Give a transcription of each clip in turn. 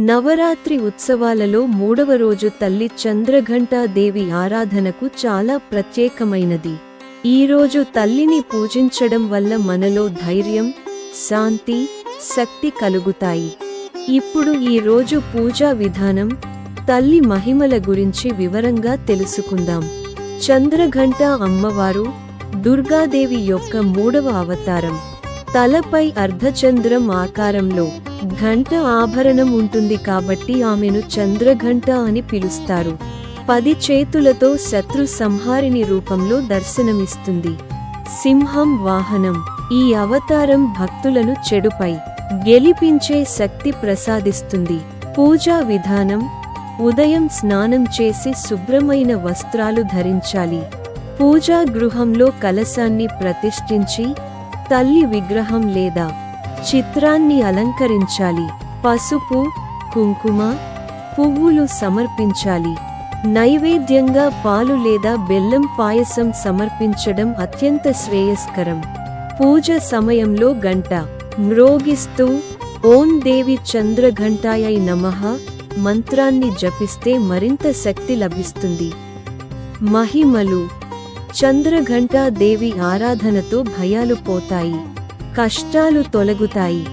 నవరాత్రి ఉత్సవాలలో మూడవ రోజు తల్లి చంద్రఘంటాదేవి ఆరాధనకు చాలా ప్రత్యేకమైనది. ఈరోజు తల్లిని పూజించడం వల్ల మనలో ధైర్యం శాంతి శక్తి కలుగుతాయి. ఇప్పుడు ఈ రోజు పూజా విధానం తల్లి మహిమల గురించి వివరంగా తెలుసుకుందాం. చంద్రఘంట అమ్మవారు దుర్గాదేవి యొక్క మూడవ అవతారం. తలపై అర్ధచంద్రం ఆకారంలో ఘంట ఆభరణం ఉంటుంది కాబట్టి ఆమెను చంద్రఘంట అని పిలుస్తారు. పది చేతులతో శత్రు సంహారిణి రూపంలో దర్శనమిస్తుంది. సింహం వాహనం. ఈ అవతారం భక్తులను చెడుపై గెలిపించే శక్తి ప్రసాదిస్తుంది. పూజా విధానం. ఉదయం స్నానం చేసి శుభ్రమైన వస్త్రాలు ధరించాలి. పూజా గృహంలో కలశాన్ని ప్రతిష్ఠించి తల్లి విగ్రహం లేదా చిత్రాన్ని అలంకరించాలి. పసుపు కుంకుమ పువ్వులు సమర్పించాలి. నైవేద్యంగా పాలు లేదా బెల్లం పాయసం సమర్పించడం అత్యంత శ్రేయస్కరం. పూజ సమయంలో గంట. మ్రోగిస్తూ ఓం దేవి చంద్రఘంటాయై నమః మంత్రాన్ని జపిస్తే మరింత శక్తి లభిస్తుంది. మహిమలు. చంద్రఘంటా దేవి ఆరాధనతో భయాలు పోతాయి. కష్టాలు తొలగుతాయి.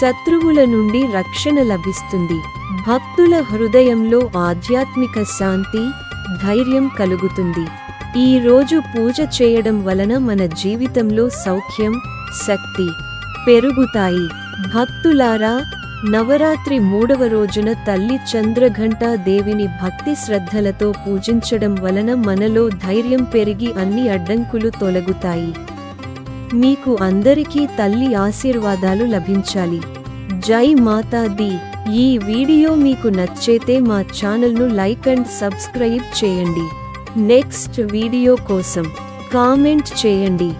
శత్రువుల నుండి రక్షణ లభిస్తుంది. భక్తుల హృదయంలో ఆధ్యాత్మిక శాంతి ధైర్యం కలుగుతుంది. ఈ రోజు పూజ చేయడం వలన మన జీవితంలో సౌఖ్యం శక్తి పెరుగుతాయి. భక్తులారా నవరాత్రి మూడవ రోజున తల్లి చంద్రఘంటా దేవిని భక్తి శ్రద్ధలతో పూజించడం వలన మనలో ధైర్యం పెరిగి అన్ని అడ్డంకులు తొలగుతాయి. మీకు అందరికీ తల్లి ఆశీర్వాదాలు లభించాలి. జై మాతా ది. ఈ వీడియో మీకు నచ్చేతే మా ఛానల్ను లైక్ అండ్ సబ్స్క్రైబ్ చేయండి. నెక్స్ట్ వీడియో కోసం కామెంట్ చేయండి.